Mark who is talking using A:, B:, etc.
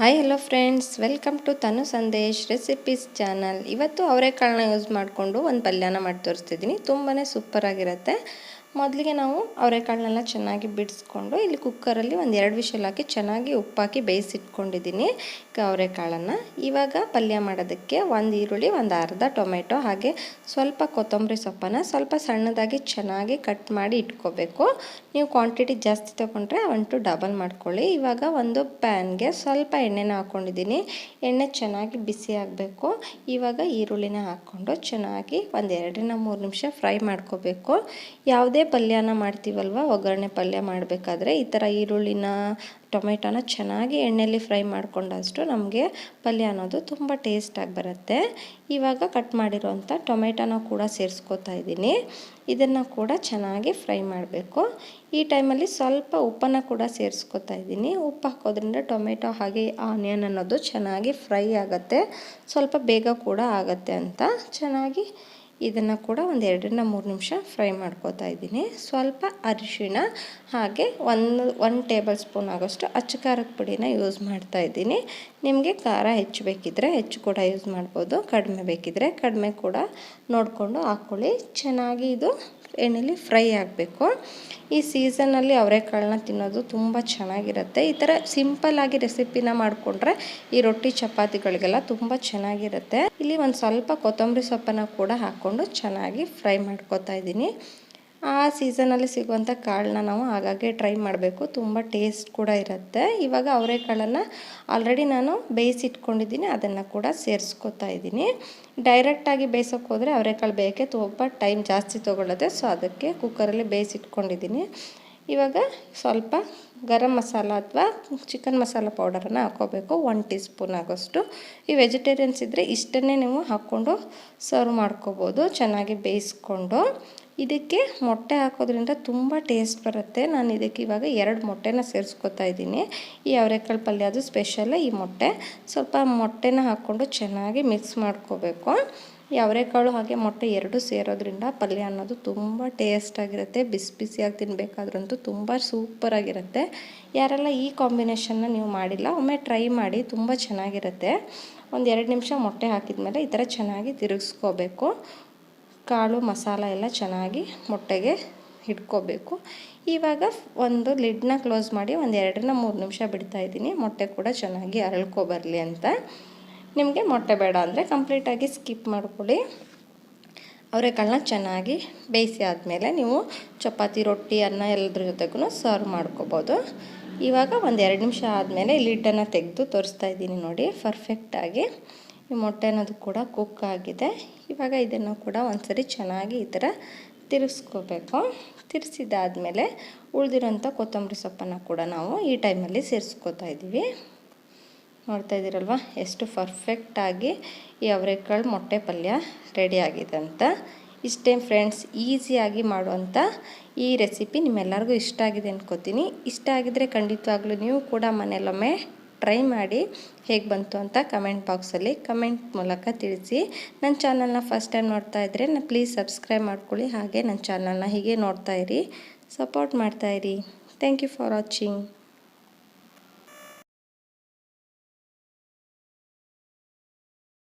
A: Hi hello friends welcome to Tanu Sandesh recipes channel ಇವತ್ತು ಅವರೆಕಾಳನ್ನ use ಮಾಡಿಕೊಂಡು ಒಂದು ಪಲ್ಯನ ಮಾಡಿ ತೋರಿಸ್ತಿದ್ದೀನಿ. ತುಂಬಾ ಸೂಪರಾಗಿರುತ್ತೆ ಮೊದಲಿಗೆ ನಾವು ಅವರೆಕಾಳನ್ನೆಲ್ಲ ಚೆನ್ನಾಗಿ ಬಿಡಿಸ್ಕೊಂಡು ಇಲ್ಲಿ ಕುಕ್ಕರಲ್ಲಿ ಒಂದು ಎರಡು ವಿಷಲ್ ಹಾಕಿ ಚೆನ್ನಾಗಿ ಉಪ್ಪಾಕಿ ಬೇಯಿಸಿಟ್ಕೊಂಡಿದ್ದೀನಿ ಅವರೆಕಾಳನ್ನು. ಇವಾಗ ಪಲ್ಯ ಮಾಡೋದಕ್ಕೆ ಒಂದು ಈರುಳ್ಳಿ, ಒಂದು ಅರ್ಧ ಟೊಮೆಟೊ, ಹಾಗೆ ಸ್ವಲ್ಪ ಕೊತ್ತಂಬರಿ ಸೊಪ್ಪನ್ನು ಸ್ವಲ್ಪ ಸಣ್ಣದಾಗಿ ಚೆನ್ನಾಗಿ ಕಟ್ ಮಾಡಿ ಇಟ್ಕೋಬೇಕು. ನೀವು ಕ್ವಾಂಟಿಟಿ ಜಾಸ್ತಿ ತೊಗೊಂಡ್ರೆ ಟು ಡಬಲ್ ಮಾಡ್ಕೊಳ್ಳಿ. ಇವಾಗ ಒಂದು ಪ್ಯಾನ್ಗೆ ಸ್ವಲ್ಪ ಎಣ್ಣೆನ ಹಾಕ್ಕೊಂಡಿದ್ದೀನಿ ಎಣ್ಣೆ ಚೆನ್ನಾಗಿ ಬಿಸಿ ಆಗಬೇಕು. ಇವಾಗ ಈರುಳ್ಳಿನ ಹಾಕ್ಕೊಂಡು ಚೆನ್ನಾಗಿ ಒಂದು ಎರಡರಿಂದ ಮೂರು ನಿಮಿಷ ಫ್ರೈ ಮಾಡ್ಕೋಬೇಕು. ಯಾವುದೇ ಯಾವುದೇ ಪಲ್ಯನ ಮಾಡ್ತೀವಲ್ವ? ಒಗ್ಗರಣೆ ಪಲ್ಯ ಮಾಡಬೇಕಾದ್ರೆ ಈ ಥರ ಈರುಳ್ಳಿನ, ಟೊಮೆಟೊನ ಚೆನ್ನಾಗಿ ಎಣ್ಣೆಯಲ್ಲಿ ಫ್ರೈ ಮಾಡ್ಕೊಂಡಷ್ಟು ನಮಗೆ ಪಲ್ಯ ಅನ್ನೋದು ತುಂಬ ಟೇಸ್ಟಾಗಿ ಬರುತ್ತೆ. ಇವಾಗ ಕಟ್ ಮಾಡಿರೋಂಥ ಟೊಮೆಟೊನ ಕೂಡ ಸೇರಿಸ್ಕೋತಾ ಇದ್ದೀನಿ. ಇದನ್ನು ಕೂಡ ಚೆನ್ನಾಗಿ ಫ್ರೈ ಮಾಡಬೇಕು. ಈ ಟೈಮಲ್ಲಿ ಸ್ವಲ್ಪ ಉಪ್ಪನ್ನು ಕೂಡ ಸೇರಿಸ್ಕೋತಾ ಇದ್ದೀನಿ. ಉಪ್ಪು ಹಾಕೋದ್ರಿಂದ ಟೊಮೆಟೊ ಹಾಗೆ ಆನಿಯನ್ ಅನ್ನೋದು ಚೆನ್ನಾಗಿ ಫ್ರೈ ಆಗುತ್ತೆ. ಸ್ವಲ್ಪ ಬೇಗ ಕೂಡ ಆಗುತ್ತೆ ಅಂತ. ಚೆನ್ನಾಗಿ ಇದನ್ನು ಕೂಡ ಒಂದು ಎರಡರಿಂದ ಮೂರು ನಿಮಿಷ ಫ್ರೈ ಮಾಡ್ಕೋತಾ ಇದ್ದೀನಿ. ಸ್ವಲ್ಪ ಅರಿಶಿಣ, ಹಾಗೆ ಒಂದು ಒನ್ ಟೇಬಲ್ ಸ್ಪೂನ್ ಆಗೋಷ್ಟು ಅಚ್ಚು ಖಾರದ ಪುಡಿನ ಯೂಸ್ ಮಾಡ್ತಾ ಇದ್ದೀನಿ. ನಿಮಗೆ ಖಾರ ಹೆಚ್ಚು ಬೇಕಿದ್ದರೆ ಹೆಚ್ಚು ಕೂಡ ಯೂಸ್ ಮಾಡ್ಬೋದು, ಕಡಿಮೆ ಬೇಕಿದ್ದರೆ ಕಡಿಮೆ ಕೂಡ ನೋಡಿಕೊಂಡು ಹಾಕ್ಕೊಳ್ಳಿ. ಚೆನ್ನಾಗಿ ಇದು ಎಣ್ಣೆಲಿ ಫ್ರೈ ಆಗಬೇಕು. ಈ ಸೀಸನಲ್ಲಿ ಅವರೆಕಾಳನ್ನ ತಿನ್ನೋದು ತುಂಬ ಚೆನ್ನಾಗಿರುತ್ತೆ. ಈ ಥರ ಸಿಂಪಲ್ಲಾಗಿ ರೆಸಿಪಿನ ಮಾಡಿಕೊಂಡ್ರೆ ಈ ರೊಟ್ಟಿ, ಚಪಾತಿಗಳಿಗೆಲ್ಲ ತುಂಬ ಚೆನ್ನಾಗಿರುತ್ತೆ. ಇಲ್ಲಿ ಒಂದು ಸ್ವಲ್ಪ ಕೊತ್ತಂಬರಿ ಸೊಪ್ಪನ್ನು ಕೂಡ ಹಾಕ್ಕೊಂಡು. ಚೆನ್ನಾಗಿ ಫ್ರೈ ಮಾಡ್ಕೊತಾ ಇದ್ದೀನಿ. ಆ ಸೀಸನಲ್ಲಿ ಸಿಗುವಂಥ ಕಾಳನ್ನ ನಾವು ಆಗಾಗ್ಗೆ ಟ್ರೈ ಮಾಡಬೇಕು. ತುಂಬ ಟೇಸ್ಟ್ ಕೂಡ ಇರುತ್ತೆ. ಇವಾಗ ಅವರೆಕಾಳನ್ನು ಆಲ್ರೆಡಿ ನಾನು ಬೇಯಿಸಿಟ್ಕೊಂಡಿದ್ದೀನಿ. ಅದನ್ನು ಕೂಡ ಸೇರಿಸ್ಕೊತಾ ಇದ್ದೀನಿ. ಡೈರೆಕ್ಟಾಗಿ ಬೇಯಿಸೋಕೆ ಹೋದರೆ ಅವರೆಕಾಳು ಬೇಯಕ್ಕೆ ತುಂಬ ಟೈಮ್ ಜಾಸ್ತಿ ತೊಗೊಳ್ಳುತ್ತೆ ಸೊ ಅದಕ್ಕೆ ಕುಕ್ಕರಲ್ಲಿ ಬೇಯಿಸಿಟ್ಕೊಂಡಿದ್ದೀನಿ. ಇವಾಗ ಸ್ವಲ್ಪ ಗರಂ ಮಸಾಲ ಅಥವಾ ಚಿಕನ್ ಮಸಾಲ ಪೌಡರನ್ನು ಹಾಕ್ಕೋಬೇಕು. ಒನ್ ಟೀ ಸ್ಪೂನ್ ಆಗೋಷ್ಟು. ಈ ವೆಜಿಟೇರಿಯನ್ಸ್ ಇದ್ದರೆ ಇಷ್ಟನ್ನೇ ನೀವು ಹಾಕ್ಕೊಂಡು ಸರ್ವ್ ಮಾಡ್ಕೋಬೋದು. ಚೆನ್ನಾಗಿ ಬೇಯಿಸ್ಕೊಂಡು. ಇದಕ್ಕೆ ಮೊಟ್ಟೆ ಹಾಕೋದ್ರಿಂದ ತುಂಬ ಟೇಸ್ಟ್ ಬರುತ್ತೆ. ನಾನು ಇದಕ್ಕೆ ಇವಾಗ ಎರಡು ಮೊಟ್ಟೆನ ಸೇರಿಸ್ಕೊತಾ ಇದ್ದೀನಿ. ಈ ಅವರೆಕಾಳು ಪಲ್ಯ ಅದು ಸ್ಪೆಷಲ್ ಈ ಮೊಟ್ಟೆ. ಸ್ವಲ್ಪ ಮೊಟ್ಟೆನ ಹಾಕ್ಕೊಂಡು ಚೆನ್ನಾಗಿ ಮಿಕ್ಸ್ ಮಾಡ್ಕೋಬೇಕು. ಈ ಅವರೆಕಾಳು ಹಾಗೆ ಮೊಟ್ಟೆ ಎರಡು ಸೇರೋದ್ರಿಂದ ಪಲ್ಯ ಅನ್ನೋದು ತುಂಬ ಟೇಸ್ಟಾಗಿರುತ್ತೆ ಬಿಸಿ ಬಿಸಿಯಾಗಿ ತಿನ್ನಬೇಕಾದ್ರಂತೂ ತುಂಬ ಸೂಪರಾಗಿರುತ್ತೆ ಯಾರೆಲ್ಲ ಈ ಕಾಂಬಿನೇಷನ್ನ ನೀವು ಮಾಡಿಲ್ಲ, ಒಮ್ಮೆ ಟ್ರೈ ಮಾಡಿ ತುಂಬ ಚೆನ್ನಾಗಿರುತ್ತೆ. ಒಂದು ಎರಡು ನಿಮಿಷ ಮೊಟ್ಟೆ ಹಾಕಿದ ಮೇಲೆ ಈ ಥರ ಚೆನ್ನಾಗಿ ತಿರುಗಿಸ್ಕೋಬೇಕು. ಕಾಳು, ಮಸಾಲ ಎಲ್ಲ ಚೆನ್ನಾಗಿ ಮೊಟ್ಟೆಗೆ ಇಟ್ಕೋಬೇಕು. ಇವಾಗ ಒಂದು ಲಿಡ್ನ ಕ್ಲೋಸ್ ಮಾಡಿ ಒಂದು ಎರಡರಿಂದ ಮೂರು ನಿಮಿಷ ಬಿಡ್ತಾಯಿದ್ದೀನಿ ಮೊಟ್ಟೆ ಕೂಡ ಚೆನ್ನಾಗಿ ಅರಳ್ಕೊಬರಲಿ ಅಂತ. ನಿಮಗೆ ಮೊಟ್ಟೆ ಬೇಡ ಅಂದರೆ ಕಂಪ್ಲೀಟಾಗಿ ಸ್ಕಿಪ್ ಮಾಡ್ಕೊಳ್ಳಿ. ಅವರೆಕಾಳನ್ನ ಚೆನ್ನಾಗಿ ಬೇಯಿಸಿ ಆದಮೇಲೆ ನೀವು ಚಪಾತಿ, ರೊಟ್ಟಿ, ಅನ್ನ ಎಲ್ಲದ್ರ ಜೊತೆಗೂ ಸರ್ವ್ ಮಾಡ್ಕೋಬೋದು. ಇವಾಗ ಒಂದು ಎರಡು ನಿಮಿಷ ಆದಮೇಲೆ ಲಿಡ್ಡನ್ನು ತೆಗೆದು ತೋರಿಸ್ತಾ ಇದ್ದೀನಿ ನೋಡಿ ಪರ್ಫೆಕ್ಟಾಗಿ ಈ ಮೊಟ್ಟೆ ಅನ್ನೋದು ಕೂಡ ಕುಕ್ ಆಗಿದೆ. ಇವಾಗ ಇದನ್ನು ಕೂಡ ಒಂದ್ಸರಿ ಚೆನ್ನಾಗಿ ಈ ಥರ ತಿರುಗಿಸ್ಕೋಬೇಕು ತಿರ್ಸಿದಾದಮೇಲೆ ಉಳಿದಿರೋಂಥ ಕೊತ್ತಂಬರಿ ಸೊಪ್ಪನ್ನು ಕೂಡ ನಾವು ಈ ಟೈಮಲ್ಲಿ ಸೇರಿಸ್ಕೋತಾ ಇದ್ದೀವಿ. ನೋಡ್ತಾ ಇದ್ದೀರಲ್ವ? ಎಷ್ಟು ಪರ್ಫೆಕ್ಟಾಗಿ ಈ ಅವರೆಕಾಳು ಮೊಟ್ಟೆ ಪಲ್ಯ ರೆಡಿ ಆಗಿದೆ ಅಂತ. ಇಷ್ಟೇ ಫ್ರೆಂಡ್ಸ್ ಈಸಿಯಾಗಿ ಮಾಡುವಂಥ ಈ ರೆಸಿಪಿ ನಿಮ್ಮೆಲ್ಲರಿಗೂ ಇಷ್ಟ ಆಗಿದೆ ಅಂದ್ಕೋತೀನಿ ಇಷ್ಟ ಆಗಿದ್ರೆ ಖಂಡಿತವಾಗ್ಲೂ ನೀವು ಕೂಡ ಮನೆಯಲ್ಲೊಮ್ಮೆ ಟ್ರೈ ಮಾಡಿ ಹೇಗೆ ಬಂತು ಅಂತ ಕಮೆಂಟ್ ಬಾಕ್ಸಲ್ಲಿ ಕಮೆಂಟ್ ಮೂಲಕ ತಿಳಿಸಿ. ನನ್ನ ಚಾನಲ್ನ ಫಸ್ಟ್ ಟೈಮ್ ನೋಡ್ತಾ ಇದ್ದರೆ ನಾನು ಪ್ಲೀಸ್ ಸಬ್ಸ್ಕ್ರೈಬ್ ಮಾಡ್ಕೊಳ್ಳಿ. ಹಾಗೆ ನನ್ನ ಚಾನಲ್ನ ಹೀಗೆ ನೋಡ್ತಾ ಇರಿ. ಸಪೋರ್ಟ್ ಮಾಡ್ತಾ ಇರಿ. Thank you for watching